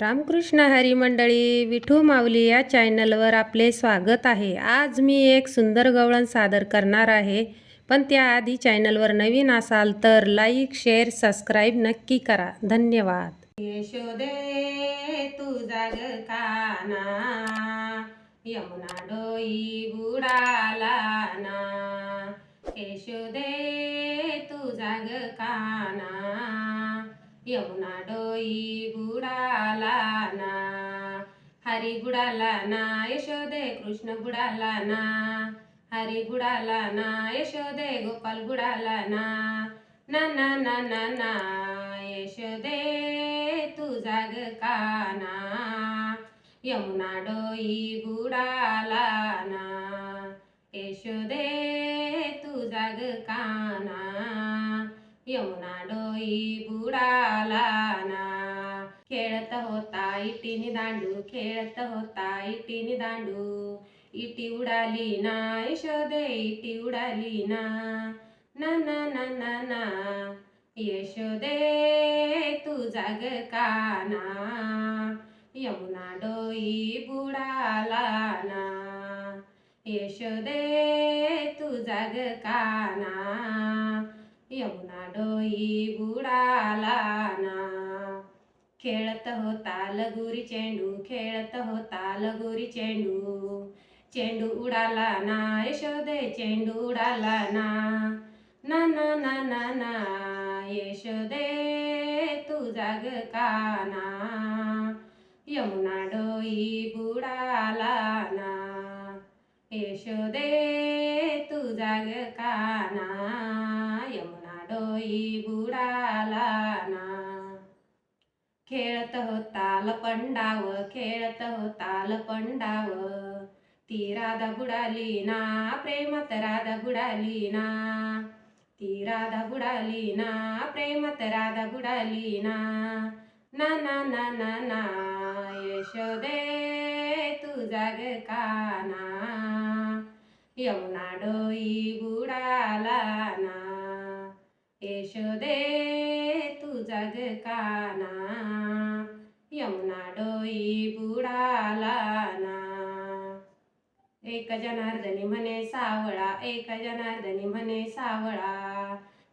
रामकृष्ण हरी मंडळी विठू माऊली या चॅनलवर आपले स्वागत आहे. आज मी एक सुंदर गवळण सादर करणार आहे. पण त्याआधी चॅनलवर नवीन असाल तर लाईक शेअर सबस्क्राईब नक्की करा. धन्यवाद. यशोदे तू जाग काना यमुना डोई बुडाला ना? यशोदे तू जाग काना यमुना डोई हरी गुडाला ना यशोदे कृष्ण गुडाला ना. हरी गुडाला ना यशोदे गोपाल गुडाला ना. ना ना ना ना ना यशोदे तू जाग काना यमुना डोई बुडाला ना. यशोदे तू जाग काना यमुना डोई बुडाला ना. खेळत होता इटीनी दांडू खेळत होता इटीनी दांडू. इटी उडाली ना यशोदे इटी उडाली ना ना ना ना ना ना. यशोदे तू जाग काना यमुना डोई बुडाला ना. यशोदे तू जाग काना यमुना डोई बुडाला ना. खेळत होता लगोरी चेंडू खेळत होता लगोरी चेंडू. चेंडू उडाला ना यशोदे चेंडू उडाला ना. ना ना ना ना ना यशोदे तू जाग काना यमुना डोई बुडाला ना. यशोदे तू जाग काना यमुना डोई बुडाला खेळत होता लपंडाव खेळत होता लपंडाव. ती राधा बुडाली ना प्रेमत राधा बुडाली ना. ती राधा बुडाली ना प्रेमत राधा बुडाली ना. ना ना ना ना ना यशोदे तू जाग काना यमुना डोई बुडाला ना. यशोदे जग काना यमुना डोई बुडाला ना एक जनार्दनी म्हणे सावळा एक जनार्दनी म्हणे सावळा।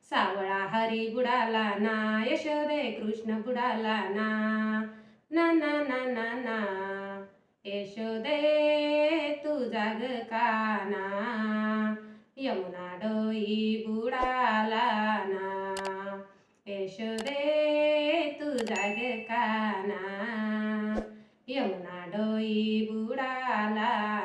सावळा हरी बुडाला ना यशोदे कृष्ण बुडाला ना ना ना ना ना। ना यशोदे तू जाग काना यमुना डोई बुडाला जाग काना. यमुना डोई बुडाला.